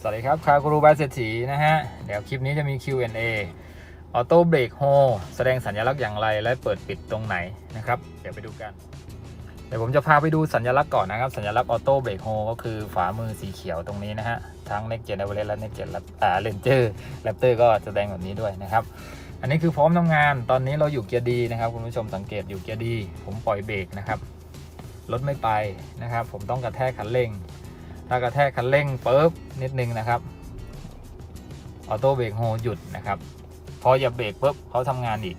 สวัสดีครับ คากูรูบายเศรษฐีนะฮะ เดี๋ยวคลิปนี้จะมี Q&A ออโต้เบรกโฮแสดงสัญลักษณ์อย่างไรและเปิดปิดตรงไหนนะครับ เดี๋ยวไปดูกัน เดี๋ยวผมจะพาไปดูสัญลักษณ์ก่อนนะครับ สัญลักษณ์ออโต้เบรกโฮก็คือฝามือสีเขียวตรงนี้นะฮะ ทั้ง Next Gen a v e r e และ Next Gen อ่า Ranger Raptor ก็แสดงแบบนี้ด้วยนะครับ อันนี้คือพร้อมทำงาน ตอนนี้เราอยู่เกียร์ดีนะครับคุณผู้ชมสังเกตอยู่เกียร์ดี ผมปล่อยเบรกนะครับรถไม่ไปนะครับ ผมต้องกระแทกคันเร่ง ถ้ากระแทกคันเร่งปุ๊บนิดนึงนะครับออโต้เบรกโฮหยุดนะครับ พอเหยียบเบรกปุ๊บเขาทำงานอีก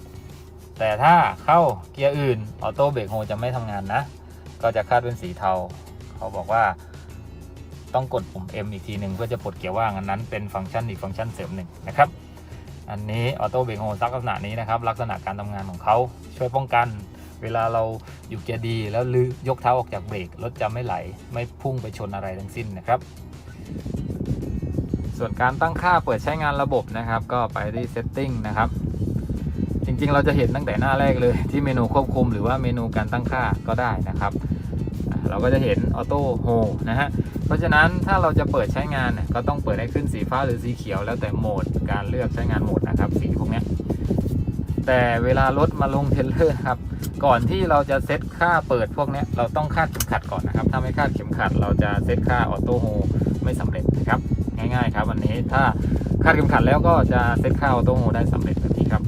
แต่ถ้าเข้าเกียร์อื่นออโต้เบรกโฮจะไม่ทำงานนะ ก็จะคาดเป็นสีเทา เขาบอกว่าต้องกดปุ่ม M อีกทีหนึ่งเพื่อจะปลดเกียร์ว่างอันนั้นเป็นฟังก์ชันอีกฟังก์ชันเสริมหนึ่งนะครับ อันนี้ออโต้เบรกโฮลักษณะนี้นะครับ ลักษณะการทำงานของเขาช่วยป้องกัน เวลาเราอยู่เกียร์ดี แล้วลือยกเท้าออกจากเบรกรถจะไม่ไหล ไม่พุ่งไปชนอะไรทั้งสิ้นนะครับ ส่วนการตั้งค่าเปิดใช้งานระบบนะครับ ก็ไปที่ setting นะครับ จริงๆ เราจะเห็นตั้งแต่หน้าแรกเลย ที่เมนูควบคุมหรือว่าเมนูการตั้งค่าก็ได้นะครับ เราก็จะเห็นออโต้โฮนะฮะเพราะฉะนั้นถ้าเราจะเปิดใช้งานก็ต้องเปิดให้ขึ้นสีฟ้าหรือสีเขียวแล้วแต่โหมดการเลือกใช้งานโหมดนะครับ แต่เวลารถมาลงเทเลอร์ครับ ก่อนที่เราจะเซตค่าเปิดพวกนี้เราต้องคาดเข็มขัดก่อนนะครับ ถ้าไม่คาดเข็มขัด เราจะเซตค่าออโต้โฮไม่สำเร็จนะครับ ง่ายๆครับวันนี้ถ้าคาดเข็มขัดแล้วก็จะเซตค่าออโต้โฮได้สำเร็จแบบ